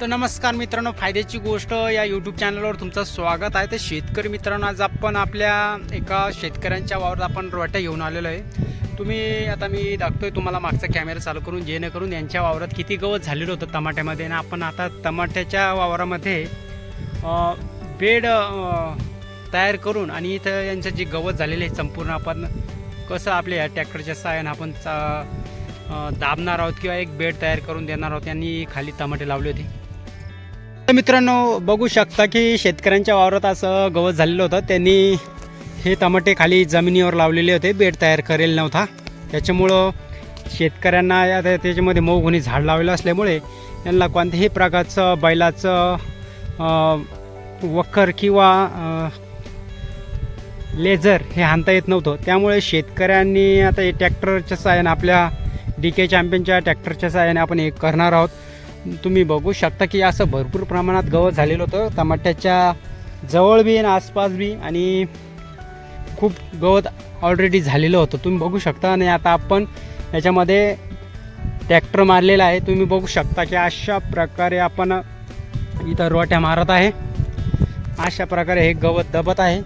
तर नमस्कार मित्रांनो फायद्याची गोष्ट या यूट्यूब चॅनलवर तुमचं स्वागत आहे. तर शेतकरी मित्रांनो आज आपण आपल्या एका शेतकऱ्यांच्या वावरात आपण रोट्या घेऊन आलेलो आहे. तुम्ही आता मी दाखतोय तुम्हाला मागचा कॅमेरा चालू करून जेणेकरून यांच्या वावरात किती गवत झालेलं होतं टमाट्यामध्ये. आणि आपण आता टमाट्याच्या वावरामध्ये बेड तयार करून आणि इथं यांचं जे गवत झालेलं आहे संपूर्ण आपण कसं आपल्या या ट्रॅक्टरच्या सहाय्यानं आपण चा दाबणार आहोत किंवा एक बेड तयार करून देणार आहोत यांनी खाली टमाटे लावले होते. मित्रांनो बघू शकता की शेतकऱ्यांच्या वावरात असं गवत झालेलं होतं. त्यांनी हे टमाटे खाली जमिनीवर लावलेले होते. बेड तयार करेल नव्हता. त्याच्यामुळं शेतकऱ्यांना या त्याच्यामध्ये मऊ होणी झाड लावलेलं असल्यामुळे यांना कोणत्याही प्रकारचं बैलाचं वखर किंवा लेझर हे हाणता येत नव्हतं. त्यामुळे शेतकऱ्यांनी आता हे ट्रॅक्टरच्या सहाय्याने आपल्या डी के चॅम्पियनच्या ट्रॅक्टरच्या साहाय्याने आपण हे करणार आहोत. तुम्ही बघू शकता की असं भरपूर प्रमाणात गवत झालेलं होतं. टमाट्याच्या जवळ बी आणि आसपास बी आणि खूप गवत ऑलरेडी झालेलं होतं. तुम्ही बघू शकता आणि आता आपण याच्यामध्ये ट्रॅक्टर मारलेला आहे. तुम्ही बघू शकता की अशा प्रकारे आपण इथं रोट्या मारत आहे. अशा प्रकारे हे गवत दबत आहे.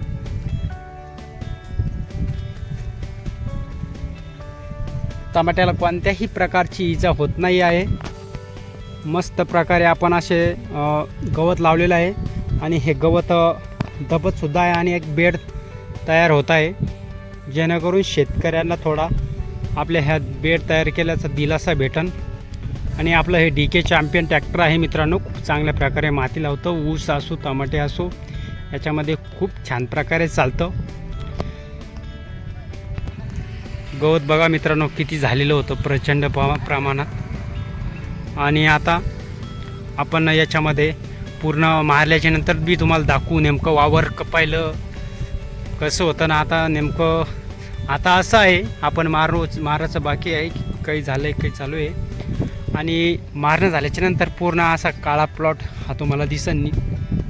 टमाट्याला कोणत्याही प्रकारची इजा होत नाही आहे. मस्त प्रकारे आपण असे गवत लावलेलं आहे. आणि हे गवत दबतसुद्धा आहे आणि एक बेड तयार होत आहे. जेणेकरून शेतकऱ्यांना थोडा आपल्या ह्या बेड तयार केल्याचा दिलासा भेटन. आणि आपलं हे डी के चॅम्पियन ट्रॅक्टर आहे मित्रांनो खूप चांगल्या प्रकारे माती लावतं. ऊस असो टमाटे असो याच्यामध्ये खूप छान प्रकारे चालतं. गवत बघा मित्रांनो किती झालेलं होतं प्रचंड प्रमाणात. आणि आता आपण याच्यामध्ये पूर्ण मारल्याच्या नंतर बी तुम्हाला दाखवू नेमकं वावर कपायलं कसं होतं ना आता नेमकं आता असं आहे आपण मारो मारायचं बाकी आहे काही झालं आहे काही चालू आहे. आणि मारणं झाल्याच्यानंतर पूर्ण असा काळा प्लॉट हा तुम्हाला दिसन नाही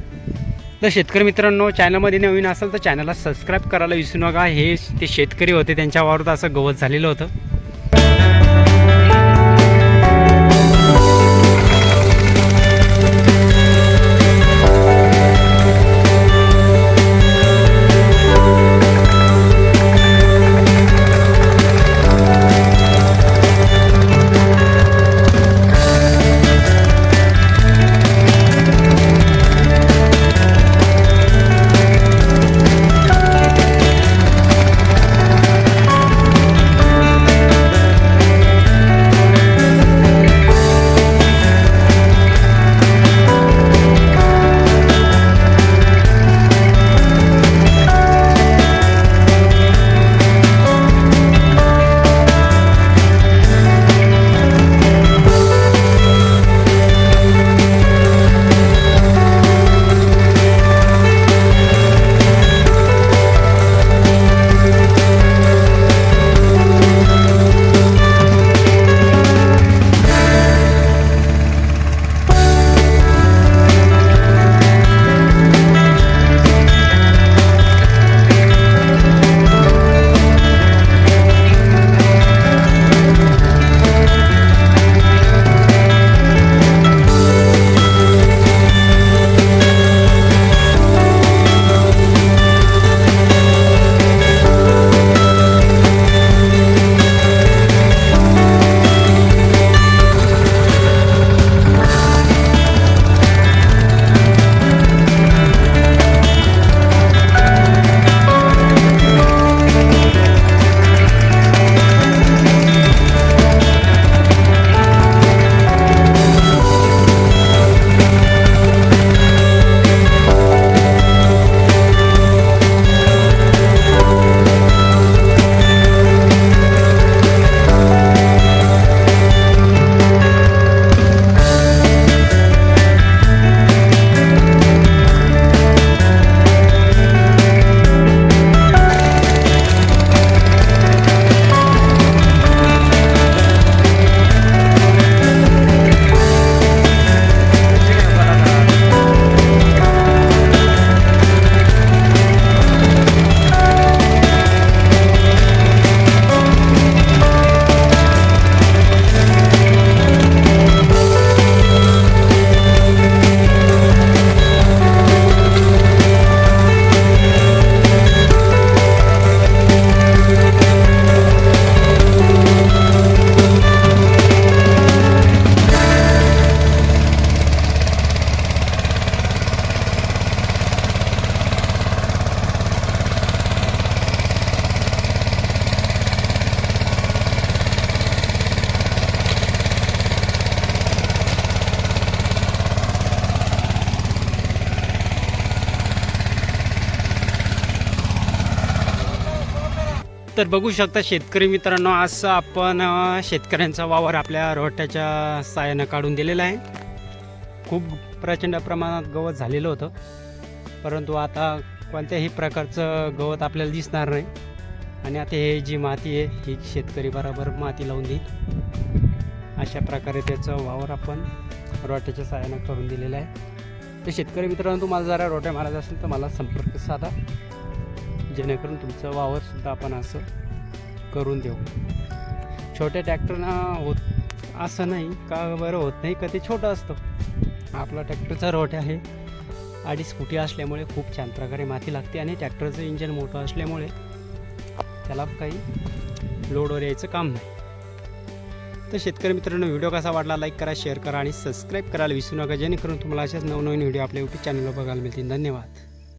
तर शेतकरी मित्रांनो चॅनलमध्ये नवीन असेल तर चॅनलला सबस्क्राईब करायला विसरू नका. हे ते शेतकरी होते त्यांच्या वावरात असं गवत झालेलं होतं. तर बघू शकता शेतकरी मित्रांनो आज आपण शेतकऱ्यांचा वावर आपल्या रोट्याच्या साहाय्यानं काढून दिलेला आहे. खूप प्रचंड प्रमाणात गवत झालेलं होतं. परंतु आता कोणत्याही प्रकारचं गवत आपल्याला दिसणार नाही. आणि आता हे जी माती आहे ही शेतकरी बरोबर माती लावून देईल. अशा प्रकारे त्याचं वावर आपण रोट्याच्या साहाय्यानं करून दिलेलं आहे. तर शेतकरी मित्रांनो तुम्हाला जरा रोट्या मारायचा असेल तर मला संपर्क साधा. जेणेकरून तुमचं वावरसुद्धा आपण असं करून देऊ. छोट्या ट्रॅक्टरनं होत असं नाही का बरं होत नाही का ते छोटं असतं. आपला ट्रॅक्टरचा रोट आहे. अडीच फुटी असल्यामुळे खूप छान प्रकारे माती लागते आणि ट्रॅक्टरचं इंजन मोठं असल्यामुळे त्याला काही लोडवर यायचं काम नाही. तर शेतकरी मित्रांनो व्हिडिओ कसा वाटला लाईक करा शेअर करा आणि सबस्क्राईब करायला विसरू नका. जेणेकरून तुम्हाला अशाच नवनवीन व्हिडिओ आपल्या यूट्यूब चॅनलवर बघायला मिळतील. धन्यवाद.